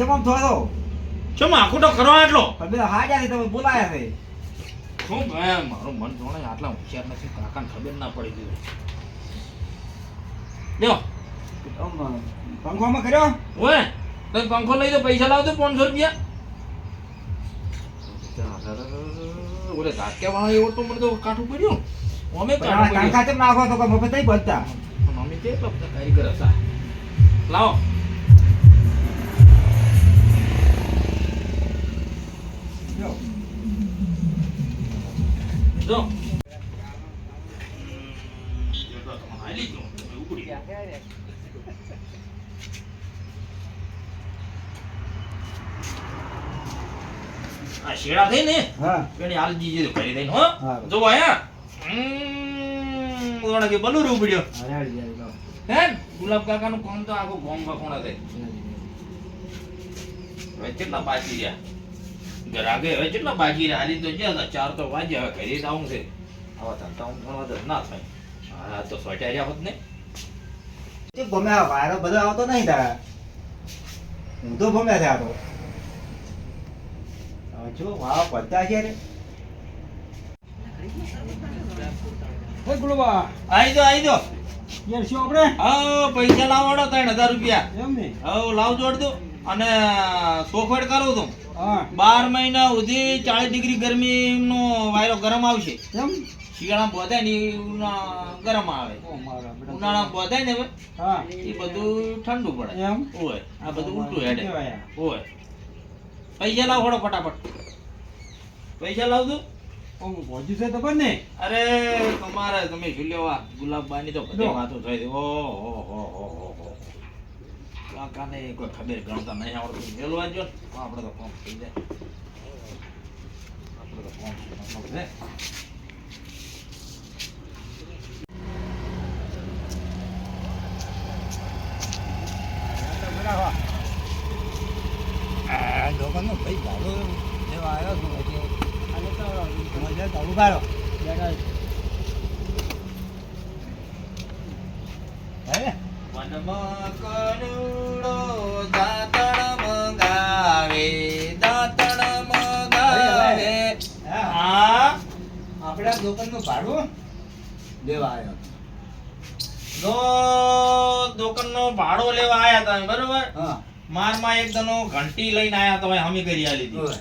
ચમમ થોડો? ચમ આખું તો કરો પણ પેલા હાજર તમે બોલાયા છે. શું ભાઈ મારું મન જોણે આટલા હોશિયાર નથી કાકાને ખબર ના પડી દીધું લ્યો. પંખોમાં કર્યો? ઓય તો પંખો લઈ દો પૈસા લાવજો પાંચસો રૂપિયા. ઓલે ધાક્યા વાળા એવો તો મને તો કાઠું પડ્યો. અમે કાંખા ચમ નાખો તો મફત નહીં બચતા અમે કેટલા કારીગર હતા. લાવો. ઉપડી આ શેડા થઈ ને હા પેણી હાલ જીજે કરી દઈને હો. જો આયા ઓલા કે બલુર ઉપડ્યો અરે હારી જાય લો. હે ગુલાબ કાકાનું કોમ તો આખું ગોમ બખોણા હવે કેટલા બાકી રહ્યા ગરાગે હવે કેટલા બાકી હાલી તો જ્યાં હતા ચાર તો વાગ્યા હવે ઘરે જ આવું છે. આવા ધંધા ઘણો તો ના થાય. હા તો સોટ્યા રહ્યા હોત ને? તે ગમે આ વાયરો બધો આવતો નહીં તારા. હું તો ગમે છે આ જો વાવ પડતા છે રે. હે ગુલુબા આઈ દો આઈ દો. યાર શું આપણે? હા પૈસા લાવવાના ત્રણ હજાર રૂપિયા. એમ ને? હવે લાવ જોડ દો. અને સોખવડ કરો તો. હા બાર મહિના સુધી ચાલીસ ડિગ્રી ગરમી નો વાયરો ગરમ આવશે. શિયાળા શિયાળામાં બોધાય ને ઉના- ગરમ આવે. ઉનાળા ઉનાળામાં બોધાય ને એ બધું ઠંડુ પડે. એમ? હોય આ બધું ઉલટું હેડે. હોય પૈસા લાવ ફોડો ફટાફટ. પૈસા છે તો ને અરે તમારે તમે શું લેવા ગુલાબબાની તો બધી. વાતો થઈ. ઓહો હો હો હો હો. કાકાને કોઈ ખબર ગણતા નહીં આવડતું મેલવા જો ને, આપણે તો ફોન થઈ જાય આપણે તો કોમ છે આ લોકોનો ભાઈ ભાડો લેવા આવ્યો છું એટલે અને તો મજા ચાલુ પાડો વનમાં કનુડો દાંતણ મંગાવે દાંતણ મંગાવે. હા આપણા દુકાનનું ભાડું લેવા આવ્યો જો દુકાનનો ભાડો લેવા આયા તમે બરોબર? મારમાં એક દનો ઘંટી લઈને આયા તમે હમી કરી આ હતી.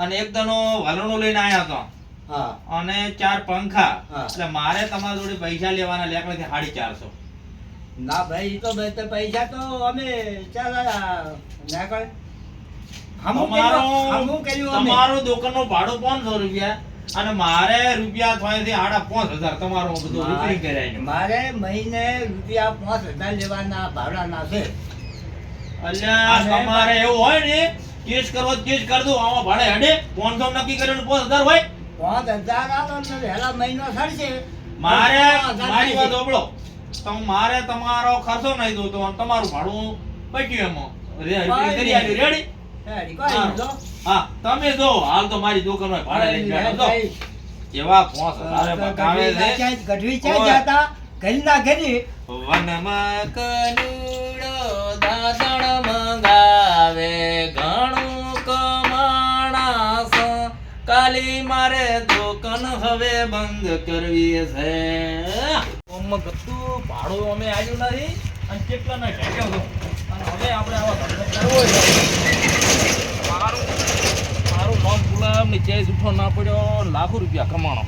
અને એક દનો વલણો લઈને આયા હતા. હા. અને ચાર પંખા. એટલે મારે તમારા જોડે પૈસા લેવાના લેકડે સાડી ચારસો. ના ભાઈ તો પૈસા તો અમે ચાલ ના કર હમું કર્યું હમું કર્યું અમે. તમારું દુકાનનું ભાડું પાંચસો રૂપિયા અને મારે રૂપિયા થોડી સાડા પાંચ હજાર તમારો બધું રિપેરિંગ કરાય મારે મહિને રૂપિયા પાંચ હજાર લેવાના ભાડાના છે. અલ્યા અને તમારે એવું હોય ને કેસ કરવો કેસ કર દો આમાં ભાડે હડે. પાંચસો નક્કી કરીને પાંચ હજાર હોય. પાંચ હજાર આલો ને હેલા મહિનો થશે મારે મારી વાત થઈ સાંભળો તમ મારે તમારો ખર્ચો નહીં દો તો તમારું ભાડું પટ્યું એમાં કરી રેડી. હા. તમે જો હાલ તો મારી દુકાનમાં ભાડે લઈને બેઠા કેવા પાંચ હજારે બકાવે છે? ગઢવી ચા જાતા ગલના ઘરી. વનમાં કનુડો દાદણ મંગાવે ઘણું કમાણાસ. કાલી મારે દુકાન હવે બંધ કરવી છે. ઓમ ગતું ભાડું અમે આવ્યું નથી અને કેટલા ના ઢેક્યો અને હવે આપણે આવા ધંધો કરવો મારું મારું નામ ગુલાબની જૂઠો ના પડ્યો, લાખો રૂપિયા કમાણો.